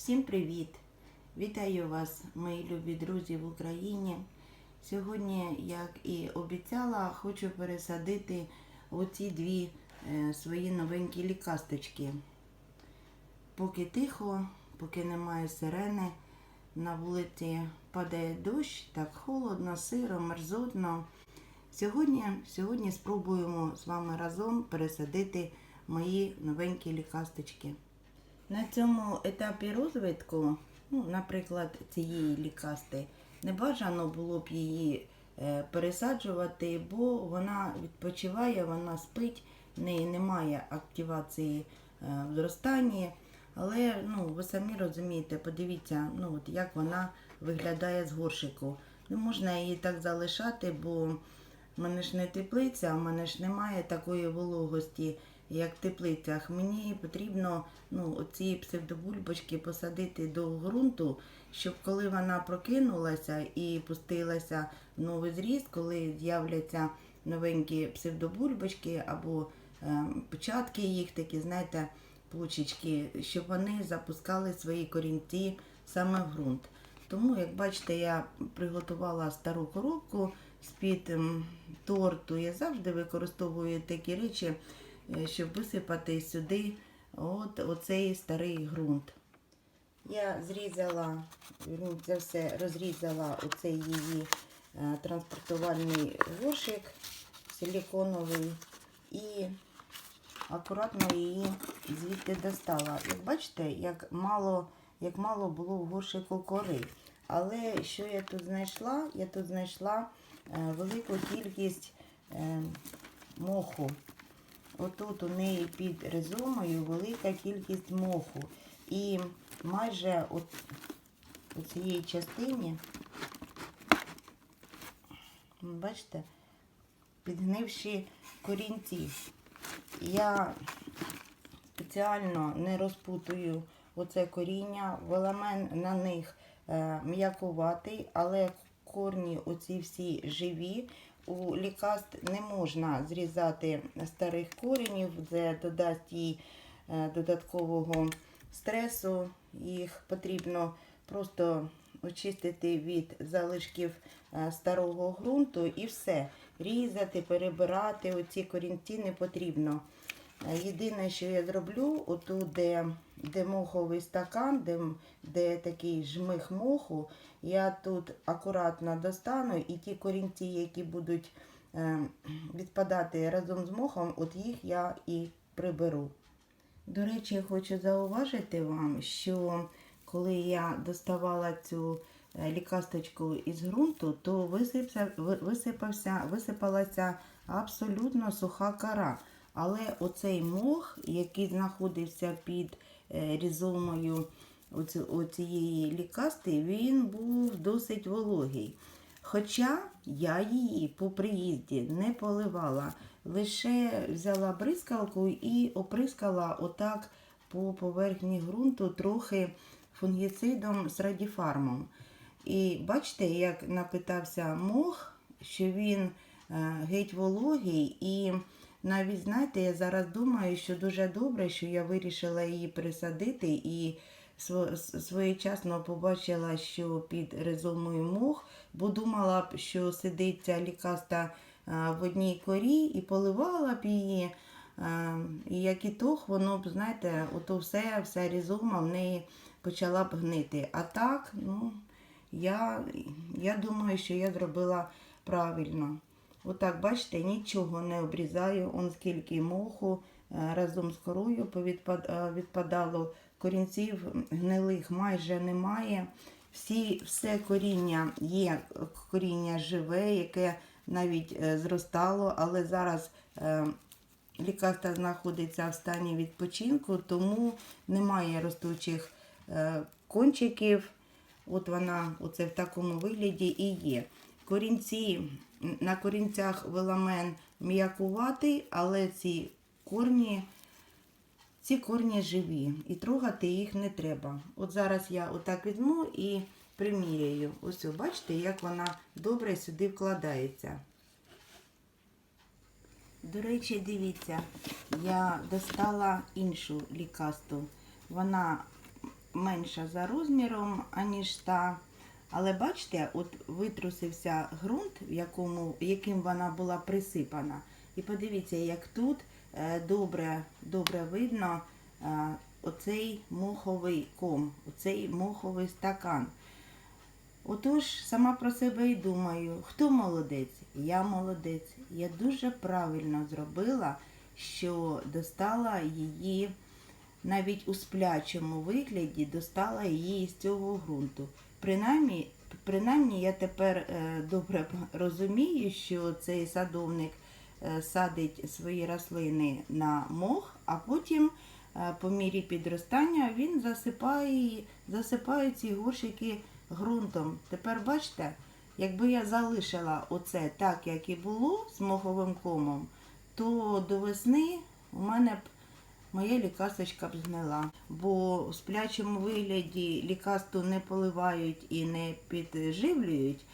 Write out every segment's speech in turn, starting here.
Всім привіт! Вітаю вас, мої любі друзі в Україні. Сьогодні, як і обіцяла, хочу пересадити оці дві е, свої новенькі лікасточки. Поки тихо, поки немає сирени, на вулиці падає дощ, так холодно, сиро, мерзотно. Сьогодні, сьогодні спробуємо з вами разом пересадити мої новенькі лікасточки. На цьому етапі розвитку, ну, наприклад, цієї лікасти, не бажано було б її е, пересаджувати, бо вона відпочиває, вона спить, в неї немає активації е, в зростанні. Але ну, ви самі розумієте, подивіться, ну, от як вона виглядає з горшику. Не можна її так залишати, бо в мене ж не теплиця, в мене ж немає такої вологості, як в теплицях. Мені потрібно ну, оці псевдобульбочки посадити до ґрунту, щоб коли вона прокинулася і пустилася в новий зріст, коли з'являться новенькі псевдобульбочки або е, початки їх такі, знаєте, почечки, щоб вони запускали свої корінці саме в ґрунт. Тому, як бачите, я приготувала стару коробку з-під торту. Я завжди використовую такі речі, щоб висипати сюди от, оцей старий ґрунт. Я зрізала, це все розрізала оцей її е, транспортувальний горшик силіконовий і акуратно її звідти достала. Як бачите, як мало, як мало було в горшику кори. Але що я тут знайшла? Я тут знайшла е, велику кількість е, моху. Отут у неї під ризомою велика кількість моху. І майже от у цієї частині, бачите, підгнивші корінці. Я спеціально не розпутую оце коріння, веламен на них е, м'якуватий, але корні оці всі живі. У лікаст не можна зрізати старих коренів, це додасть їй е, додаткового стресу. Їх потрібно просто очистити від залишків е, старого ґрунту і все. Різати, перебирати оці корінці не потрібно. Е, Єдине, що я зроблю, отут, де, де моховий стакан, де, де такий жмих моху, я тут акуратно достану і ті корінці, які будуть е, відпадати разом з мохом, от їх я і приберу. До речі, я хочу зауважити вам, що коли я доставала цю е, лікасточку із ґрунту, то висипався, висипалася абсолютно суха кора. Але оцей мох, який знаходився під е, різомою оці- оцієї лікасти, він був досить вологий. Хоча я її по приїзді не поливала, лише взяла бризкалку і оприскала отак по поверхні ґрунту трохи фунгіцидом з радіфармом. І бачите, як напитався мох, що він е, геть вологий. І навіть, знаєте, я зараз думаю, що дуже добре, що я вирішила її присадити і своєчасно побачила, що під ризомою мох, бо думала б, що сидить ця лікаста в одній корі і поливала б її. І як ітог, воно б, знаєте, ото все, вся різома в неї почала б гнити. А так, ну, я, я думаю, що я зробила правильно. Отак, бачите, нічого не обрізаю. Он скільки моху е, разом з корою е, відпадало. Корінців гнилих майже немає. Всі, все коріння є коріння живе, яке навіть е, зростало, але зараз лікарта знаходиться в стані відпочинку, тому немає ростучих кончиків. От вона оце в такому вигляді і є. Корінці, на корінцях веламен м'якуватий, але ці корні, ці корні живі. І трогати їх не треба. От зараз я отак візьму і приміряю. Ось, бачите, як вона добре сюди вкладається. До речі, дивіться, я достала іншу лікасту. Вона менша за розміром, аніж та. Але бачите, от витрусився ґрунт, якому, яким вона була присипана. І подивіться, як тут е, добре, добре видно е, оцей моховий ком, оцей моховий стакан. Отож, сама про себе і думаю, хто молодець? Я молодець. Я дуже правильно зробила, що достала її навіть у сплячому вигляді, достала її з цього ґрунту. Принаймні, принаймні я тепер е, добре розумію, що цей садовник е, садить свої рослини на мох, а потім е, по мірі підростання він засипає, засипає ці горщики ґрунтом. Тепер бачите, якби я залишила оце так, як і було з моховим комом, то до весни у мене б моя лікасточка б згнила. Бо в сплячому вигляді лікасту не поливають і не підживлюють,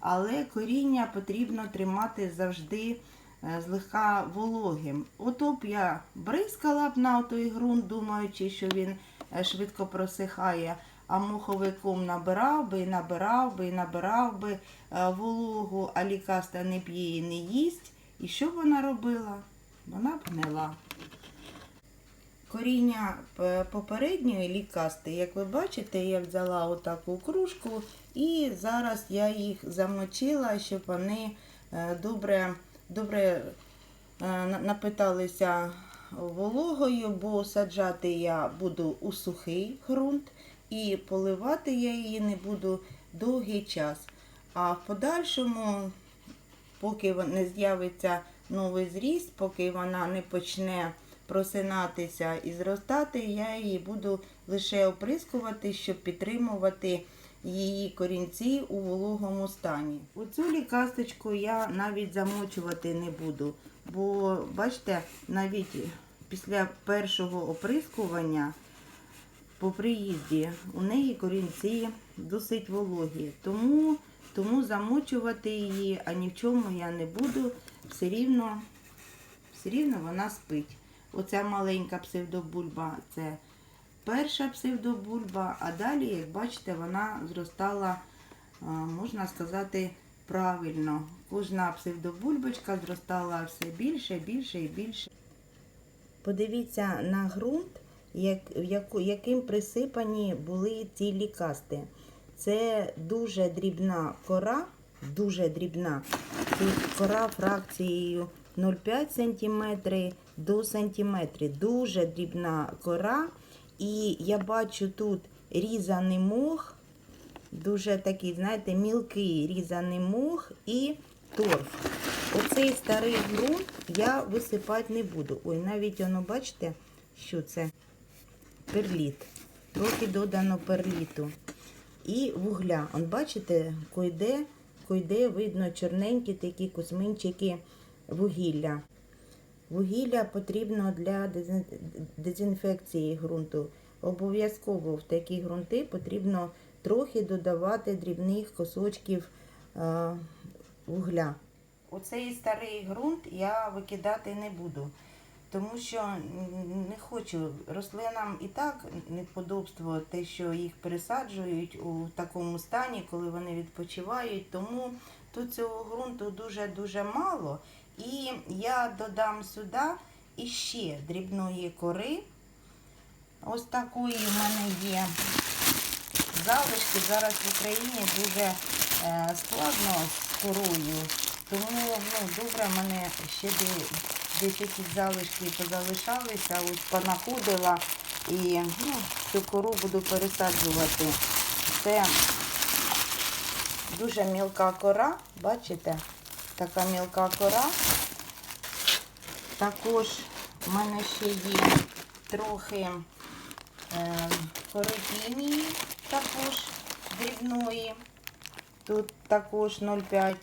але коріння потрібно тримати завжди е, злегка вологим. Ото б я бризкала б на той ґрунт, думаючи, що він е, швидко просихає, а моховий ком набирав би, набирав би, набирав би е, вологу, а лікаста не п'є і не їсть. І що вона робила? Вона б гнила. Коріння е, попередньої лікасти, як ви бачите, я взяла отаку кружку і зараз я їх замочила, щоб вони е, добре, добре е, напиталися вологою, бо саджати я буду у сухий ґрунт і поливати я її не буду довгий час. А в подальшому поки не з'явиться новий зріст, поки вона не почне просинатися і зростати, я її буду лише оприскувати, щоб підтримувати її корінці у вологому стані. Оцю лікасточку я навіть замочувати не буду, бо бачите, навіть після першого оприскування по приїзді у неї корінці досить вологі. Тому, тому замочувати її, а ні в чому я не буду. Все рівно, все рівно вона спить. Оця маленька псевдобульба це перша псевдобульба, а далі, як бачите, вона зростала, можна сказати, правильно. Кожна псевдобульбочка зростала все більше, більше і більше. Подивіться на ґрунт, яким присипані були ці лікасти. Це дуже дрібна кора, дуже дрібна. Тут кора фракцією 0,5 см до см. Дуже дрібна кора. І я бачу тут різаний мох, дуже такий, знаєте, мілкий різаний мох і торф. Оцей старий ґрунт я висипати не буду. Ой, навіть воно, бачите, що це? Перліт. Трохи додано перліту. І вугля. Он бачите, койде, койде видно чорненькі такі косминчики вугілля. Вугілля потрібно для дезінфекції ґрунту. Обов'язково в такі ґрунти потрібно трохи додавати дрібних кусочків е, вугля. Оцей старий ґрунт я викидати не буду, тому що не хочу. Рослинам і так неподобство те, що їх пересаджують у такому стані, коли вони відпочивають. Тому тут цього ґрунту дуже-дуже мало. І я додам сюди іще дрібної кори. Ось такої в мене є залишки. Зараз в Україні дуже е, складно з корою. Тому ну, добре мене ще десь ці залишки позалишалися. Ось понаходила і ну, цю кору буду пересаджувати. Це дуже мілка кора, бачите? Така мілка кора. Також в мене ще є трохи е, коротінії, також дрібної. Тут також 0,5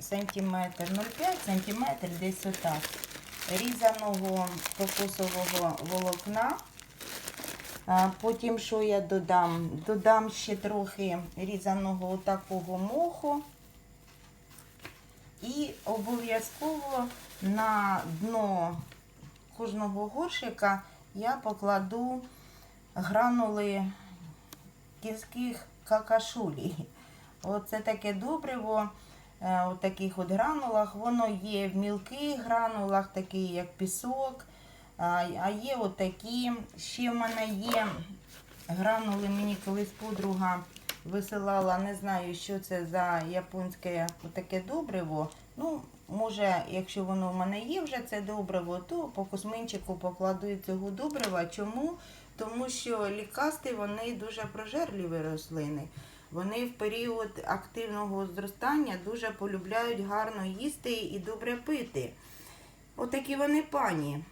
сантиметр, 0,5 сантиметр, десь отак. Різаного кокосового волокна. Потім що я додам? Додам ще трохи різаного такого моху. І обов'язково на дно кожного горшика я покладу гранули кінських какашулі. Оце таке добриво е, у таких от гранулах. Воно є в мілких гранулах, такі як пісок. А є отакі. Ще в мене є гранули, мені колись подруга висилала, не знаю, що це за японське таке добриво. Ну, може, якщо воно в мене є вже це добриво, то по косминчику покладу цього добрива. Чому? Тому що лікасти вони дуже прожерливі рослини. Вони в період активного зростання дуже полюбляють гарно їсти і добре пити. Отакі вони пані.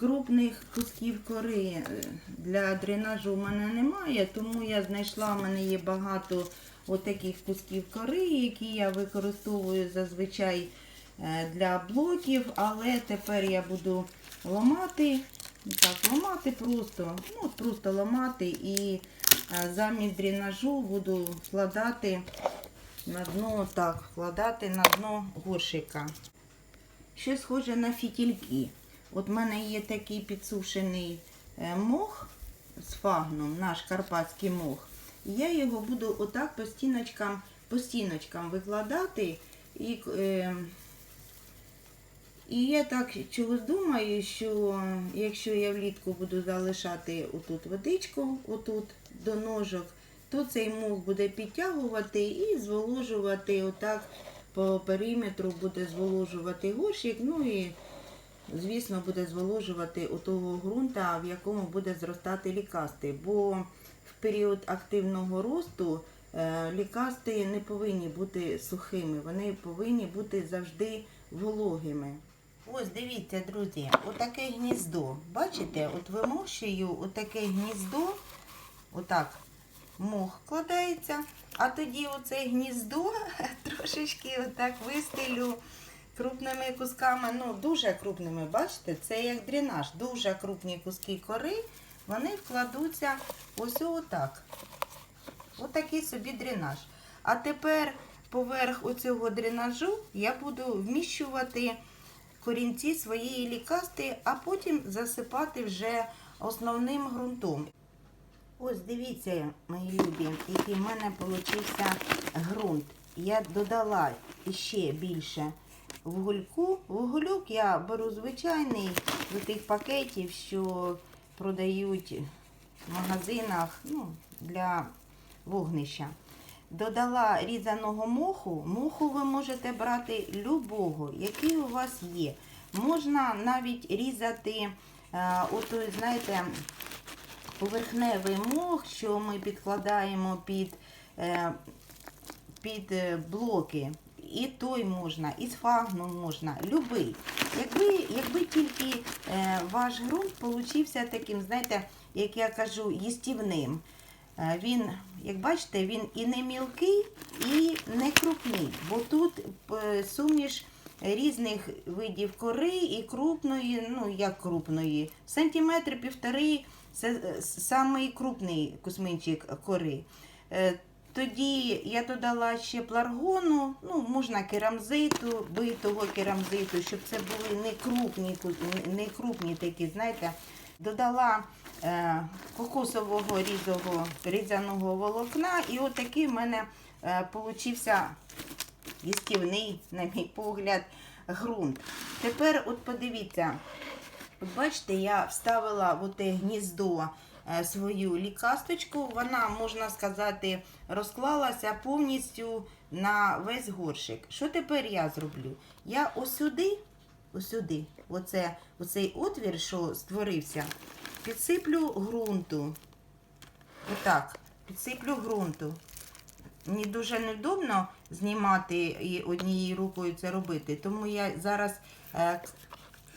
Крупних кусків кори е, для дренажу в мене немає, тому я знайшла, в мене є багато отаких кусків кори, які я використовую зазвичай е, для блоків, але тепер я буду ламати, так, ламати просто, ну просто ламати і е, замість дренажу буду вкладати на дно, так, вкладати на дно горшика. Щось схоже на фітільки. От в мене є такий підсушений е, мох з фагном, наш карпатський мох. І я його буду отак по стіночкам, по стіночкам викладати. І, е, і я так чогось думаю, що якщо я влітку буду залишати отут водичку, отут до ножок, то цей мох буде підтягувати і зволожувати отак по периметру буде зволожувати горщик. Ну і звісно, буде зволожувати того ґрунта, в якому буде зростати лікасти. Бо в період активного росту е, лікасти не повинні бути сухими, вони повинні бути завжди вологими. Ось дивіться, друзі, отаке гніздо. Бачите, от вимощую отаке гніздо, отак мох кладається, а тоді оце гніздо трошечки отак вистелю крупними кусками, ну дуже крупними, бачите, це як дренаж, дуже крупні куски кори, вони вкладуться ось отак. Отакий собі дренаж. А тепер поверх оцього дренажу я буду вміщувати корінці своєї лікасти, а потім засипати вже основним ґрунтом. Ось дивіться, мої любі, який в мене получився ґрунт. Я додала ще більше вугольку. Вугольок я беру звичайний з тих пакетів, що продають в магазинах ну, для вогнища. Додала різаного моху. Моху ви можете брати любого, який у вас є. Можна навіть різати, е, отой, знаєте, поверхневий мох, що ми підкладаємо під, е, під е, блоки. І той можна, і з фагну можна, любий. Якби, якби тільки е, ваш ґрунт получився таким, знаєте, як я кажу, їстівним. Е, він, як бачите, він і не мілкий, і не крупний. Бо тут е, суміш різних видів кори і крупної, ну як крупної, сантиметри півтори, це е, самий крупний кусминчик кори. Тоді я додала ще пларгону, ну, можна керамзиту, битого керамзиту, щоб це були не крупні, не крупні такі, знаєте. Додала е, кокосового різого, різаного волокна, і отакий в мене е, получився на мій погляд, ґрунт. Тепер от подивіться, От бачите, я вставила в те гніздо свою лікасточку. Вона, можна сказати, розклалася повністю на весь горшик. Що тепер я зроблю? Я осюди, осюди, оце, оцей отвір, що створився, підсиплю ґрунту. Отак, підсиплю ґрунту. Мені дуже невдобно знімати і однією рукою це робити, тому я зараз е,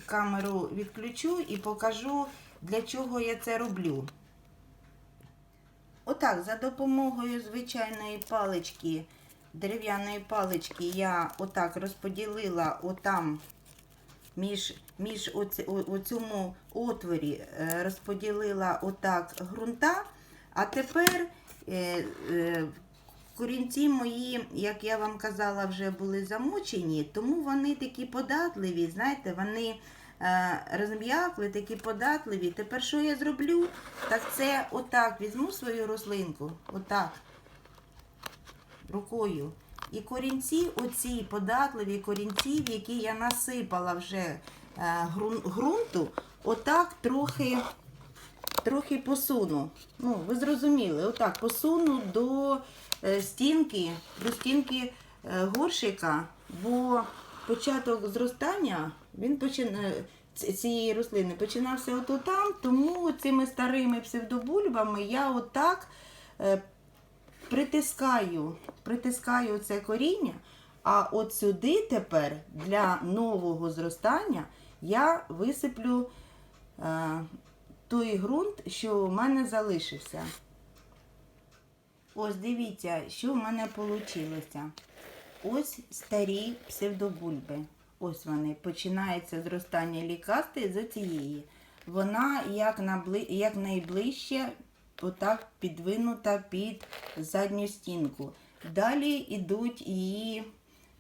камеру відключу і покажу, для чого я це роблю. Отак, за допомогою звичайної палички, дерев'яної палички, я отак розподілила отам між, між оці, цьому отворі е, розподілила отак ґрунта, а тепер е, е, корінці мої, як я вам казала, вже були замочені, тому вони такі податливі, знаєте, вони розм'якли, такі податливі. Тепер що я зроблю? Так це отак візьму свою рослинку, отак, рукою. І корінці, оці податливі корінці, які я насипала вже е, ґрунту, отак трохи, трохи посуну. Ну, ви зрозуміли, отак посуну до е, стінки, до стінки е, горшика, бо початок зростання він починає. Цієї рослини починався ото там, тому цими старими псевдобульбами я отак е, притискаю, притискаю це коріння, а от сюди тепер для нового зростання я висиплю е, той ґрунт, що в мене залишився. Ось дивіться, що в мене вийшло. Ось старі псевдобульби. Ось вони. Починається зростання лікасти за цієї. Вона як, набли... як найближче отак підвинута під задню стінку. Далі йдуть її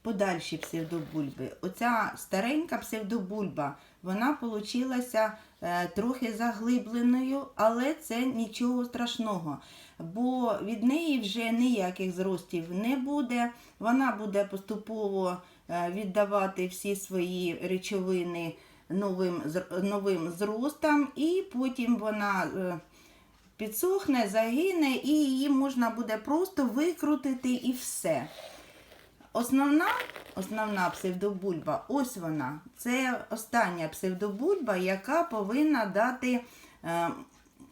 подальші псевдобульби. Оця старенька псевдобульба, вона получилася е, трохи заглибленою, але це нічого страшного. Бо від неї вже ніяких зростів не буде. Вона буде поступово віддавати всі свої речовини новим, новим зростам, і потім вона. е, підсохне, загине, і її можна буде просто викрутити і все. Основна, основна псевдобульба, ось вона. Це остання псевдобульба, яка повинна дати е,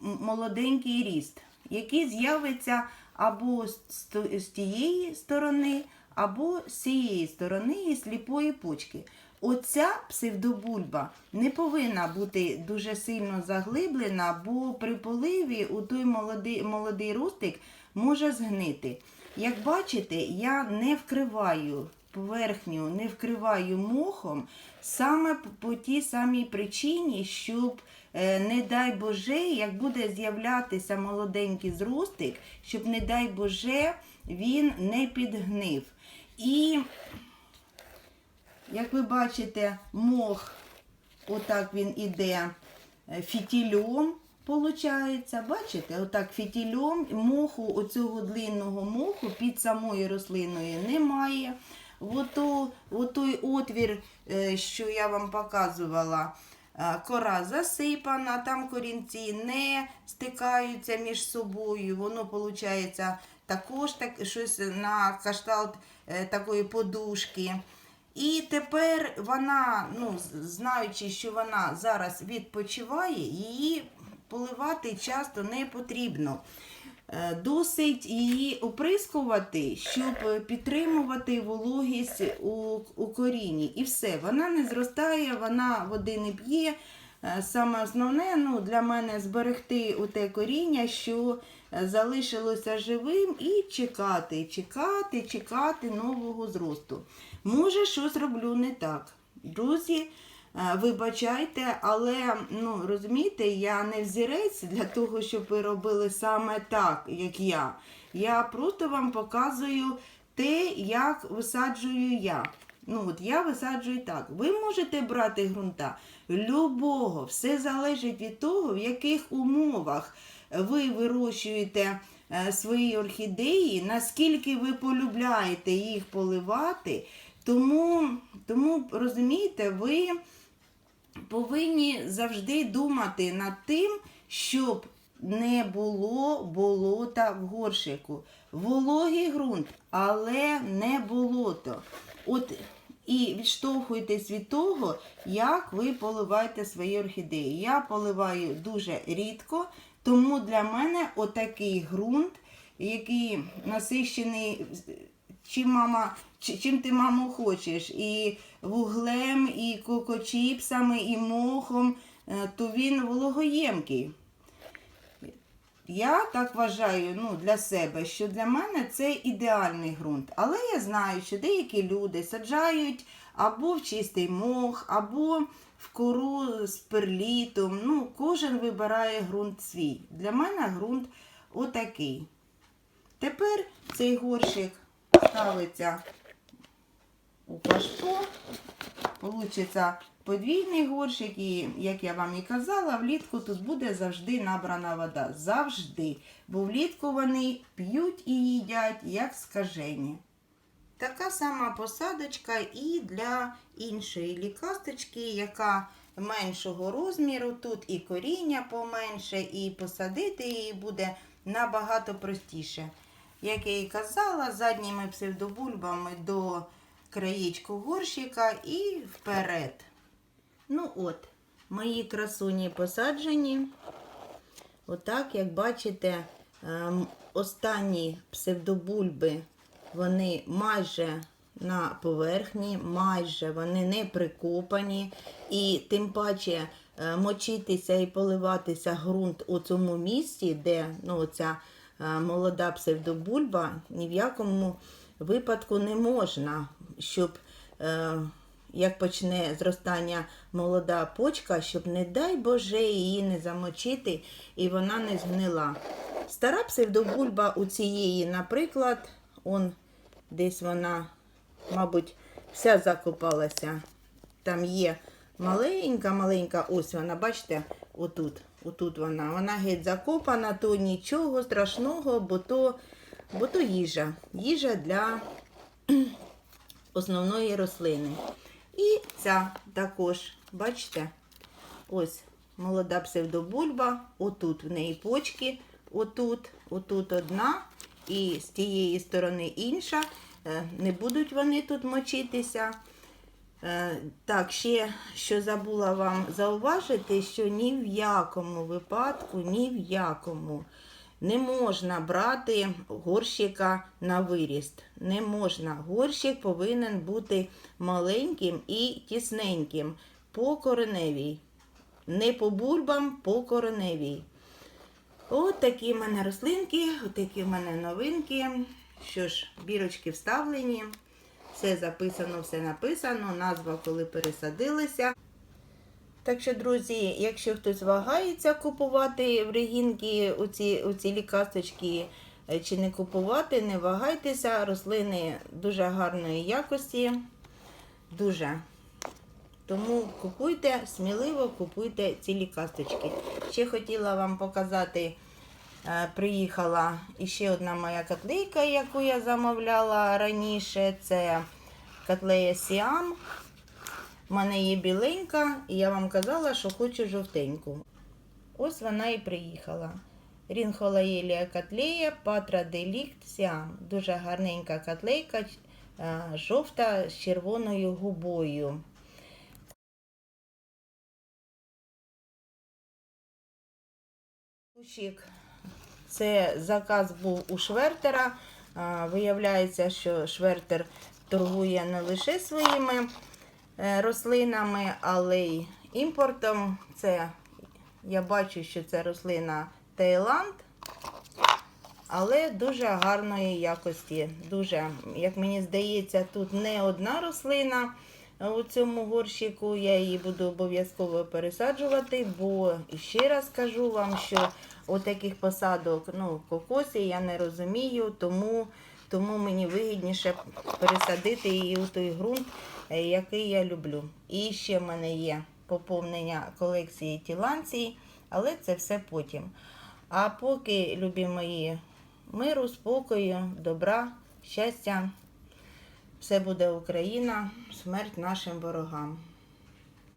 молоденький ріст, який з'явиться або з, з- з тієї сторони, або з цієї сторони сліпої почки. Оця псевдобульба не повинна бути дуже сильно заглиблена, бо при поливі у той молодий, молодий ростик може згнити. Як бачите, я не вкриваю поверхню, не вкриваю мохом саме по тій самій причині, щоб, е, не дай Боже, як буде з'являтися молоденький зростик, щоб, не дай Боже, він не підгнив. І як ви бачите, мох, отак він іде е, фітільом, получається. Бачите, отак фітільом моху, оцього длинного моху під самою рослиною немає. Ото, отой отвір, е, що я вам показувала, е, кора засипана, там корінці не стикаються між собою. Воно виходить також так, щось на кшталт е, такої подушки. І тепер вона, ну, знаючи, що вона зараз відпочиває, її поливати часто не потрібно. Е, Досить її оприскувати, щоб підтримувати вологість у, у корінні. І все, вона не зростає, вона води не п'є. Е, Саме основне ну, для мене зберегти те коріння, що залишилося живим, і чекати, чекати, чекати нового зросту. Може, щось роблю не так. Друзі, е, вибачайте, але ну, розумієте, я не взірець для того, щоб ви робили саме так, як я. Я просто вам показую те, як висаджую я. Ну, от я висаджую так. Ви можете брати ґрунта любого, все залежить від того, в яких умовах ви вирощуєте е, свої орхідеї, наскільки ви полюбляєте їх поливати. Тому, тому розумієте, ви повинні завжди думати над тим, щоб не було болота в горшику. Вологий ґрунт, але не болото. От і відштовхуйтесь від того, як ви поливаєте свої орхідеї. Я поливаю дуже рідко, тому для мене отакий ґрунт, який насищений чим мама, чим ти мамо хочеш, і вуглем, і кокочіпсами, і мохом, е, то він вологоємкий. Я так вважаю ну, для себе, що для мене це ідеальний ґрунт. Але я знаю, що деякі люди саджають або в чистий мох, або в кору з перлітом. Ну, кожен вибирає ґрунт свій. Для мене ґрунт отакий. Тепер цей горщик ставиться у кашпо. Получиться подвійний горщик, і, як я вам і казала, влітку тут буде завжди набрана вода. Завжди. Бо влітку вони п'ють і їдять, як скажені. Така сама посадочка і для іншої лікасточки, яка меншого розміру. Тут і коріння поменше, і посадити її буде набагато простіше. Як я і казала, задніми псевдобульбами до краєчку горщика і вперед. Ну от, мої красуні посаджені. Отак, як бачите, ем, останні псевдобульби, вони майже на поверхні, майже вони не прикопані. І тим паче е, мочитися і поливатися ґрунт у цьому місці, де ну, ця е, молода псевдобульба, ні в якому випадку не можна, щоб як почне зростання молода почка, щоб, не дай Боже, її не замочити і вона не згнила. Стара псевдобульба у цієї, наприклад, он десь вона, мабуть, вся закопалася. Там є маленька-маленька, ось вона, бачите, отут, отут вона. Вона геть закопана, то нічого страшного, бо то, бо то їжа. Їжа для основної рослини. І ця також, бачите, ось молода псевдобульба, отут в неї почки, отут, отут одна, і з тієї сторони інша. Е, Не будуть вони тут мочитися. Е, Так, ще що забула вам зауважити, що ні в якому випадку, ні в якому не можна брати горщика на виріст. Не можна. Горщик повинен бути маленьким і тісненьким по кореневій. Не по бульбам, по кореневій. От такі в мене рослинки, от такі в мене новинки. Що ж, бірочки вставлені. Все записано, все написано, назва, коли пересадилися. Так що, друзі, якщо хтось вагається купувати в регінки оці, оці лікасточки е, чи не купувати, не вагайтеся. Рослини дуже гарної якості. Дуже. Тому купуйте, сміливо купуйте ці лікасточки. Ще хотіла вам показати, е, приїхала іще одна моя котлейка, яку я замовляла раніше. Це котлея Сіам. У мене є біленька, і я вам казала, що хочу жовтеньку. Ось вона і приїхала. Рінхолаєлія котлея, патра делікт Сіам. Дуже гарненька котлейка, е, жовта з червоною губою. Кущик. Це заказ був у Швертера. Виявляється, що Швертер торгує не лише своїми е, рослинами, але й імпортом. Це я бачу, що це рослина Таїланд, але дуже гарної якості. Дуже, як мені здається, тут не одна рослина у цьому горщику. Я її буду обов'язково пересаджувати, бо ще раз кажу вам, що отаких посадок, ну, кокосі я не розумію, тому, тому мені вигідніше пересадити її у той ґрунт, е, який я люблю. І ще в мене є поповнення колекції тіланцій, але це все потім. А поки, любі мої, миру, спокою, добра, щастя. Все буде Україна, смерть нашим ворогам.